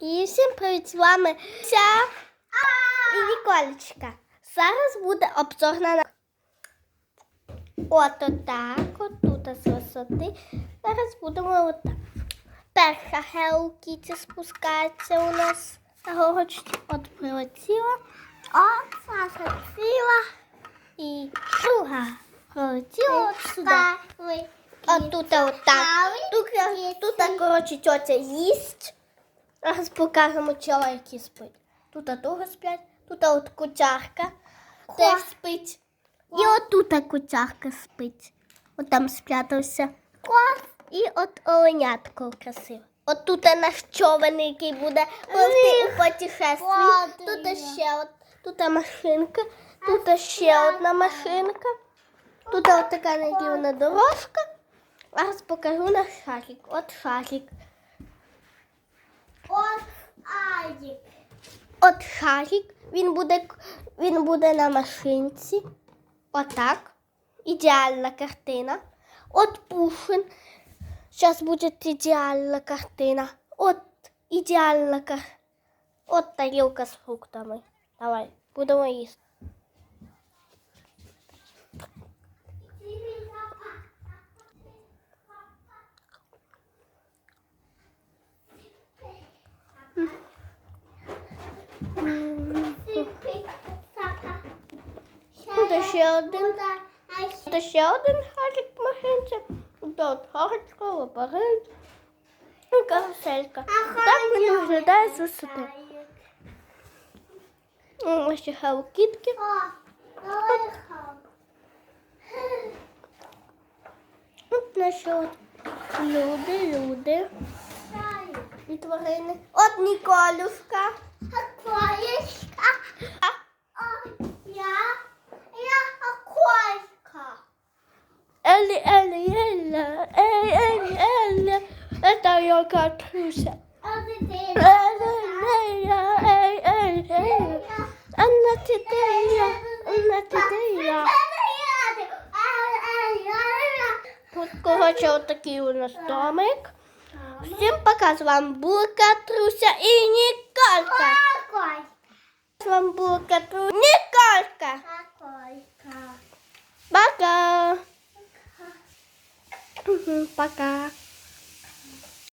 І всім привіт з вами Ся і Ніколечка. Зараз буде обзор на от отак, от тут з висоти. Зараз будемо отак. Перша Hello Kitty спускається у нас на горочці. От прилетіла. От Саша ціла. І друга прилетіла от сюди. От тут отак. Тут, тут, коротше, тьотя їсть. Зараз покажемо які спить. Тут друга сплять, тут от кучарка теж спить. І от тут котярка спить. От там спрятався. І от оленятко красиве. От тут наш човен, який буде пливти у путешестві. Тут ще от, тут машинка, тут ще одна машинка. Тут от така надівна дорожка. Зараз покажу наш шарик. От шарик. От Адік. От шарик, він буде, він буде на машинці. Отак. Ідеальна картина. От Пушин. Зараз буде ідеальна картина. От ідеальна картина. От тарілка з фруктами. Давай, будемо їсти. Тут ще один. Тут ще один шарик в машинці. Тут от горочка, лабіринт. І каруселька. Так він виглядає з висоти. Ось ще Hello Тут наші люди, люди і тварини. От Ніколюшка. Это я Катруся. Елли, Елла, ей, ей, ей. Анна Тидея, Анна Тидея. Тут, коротше, отакий у нас домик. Всім пока, з вами була Катруся і Ніколька. З вами була Катруся Ніколька. Пока. Мгм, Пока.